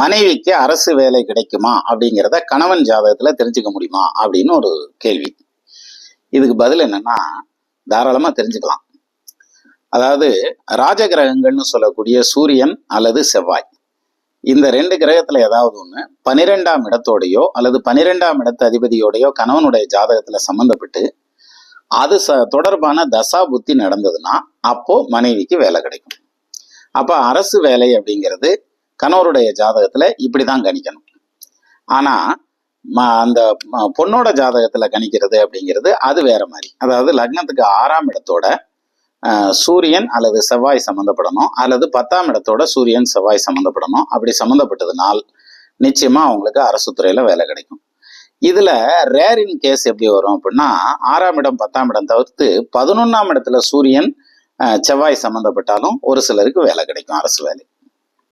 மனைவிக்கு அரசு வேலை கிடைக்குமா அப்படிங்கிறத கணவன் ஜாதகத்துல தெரிஞ்சுக்க முடியுமா அப்படின்னு ஒரு கேள்வி. இதுக்கு பதில் என்னன்னா தாராளமா தெரிஞ்சுக்கலாம். அதாவது ராஜகிரகங்கள்னு சொல்லக்கூடிய சூரியன் அல்லது செவ்வாய். இந்த ரெண்டு கிரகத்துல ஏதாவது ஒண்ணு பனிரெண்டாம் இடத்தோடையோ அல்லது பனிரெண்டாம் இடத்து அதிபதியோடையோ கணவனுடைய ஜாதகத்துல சம்பந்தப்பட்டு அது ச தொடர்பான தசா புத்தி நடந்ததுன்னா அப்போ மனைவிக்கு வேலை கிடைக்கும். அப்போ அரசு வேலை அப்படிங்கிறது கணவருடைய ஜாதகத்தில் இப்படி தான் கணிக்கணும். ஆனால் ம- அந்த பொண்ணோட ஜாதகத்தில் கணிக்கிறது அப்படிங்கிறது அது வேற மாதிரி. அதாவது லக்னத்துக்கு ஆறாம் இடத்தோட சூரியன் அல்லது செவ்வாய் சம்மந்தப்படணும் அல்லது பத்தாம் இடத்தோட சூரியன் செவ்வாய் சம்மந்தப்படணும் அப்படி சம்மந்தப்பட்டதுனால் நிச்சயமாக அவங்களுக்கு அரசு துறையில் வேலை கிடைக்கும். இதுல ரேரின் கேஸ் எப்படி வரும் அப்படின்னா ஆறாம் இடம் பத்தாம் இடம் தவிர்த்து பதினொன்னாம் இடத்துல சூரியன் செவ்வாய் சம்மந்தப்பட்டாலும் ஒரு சிலருக்கு வேலை கிடைக்கும் அரசு வேலை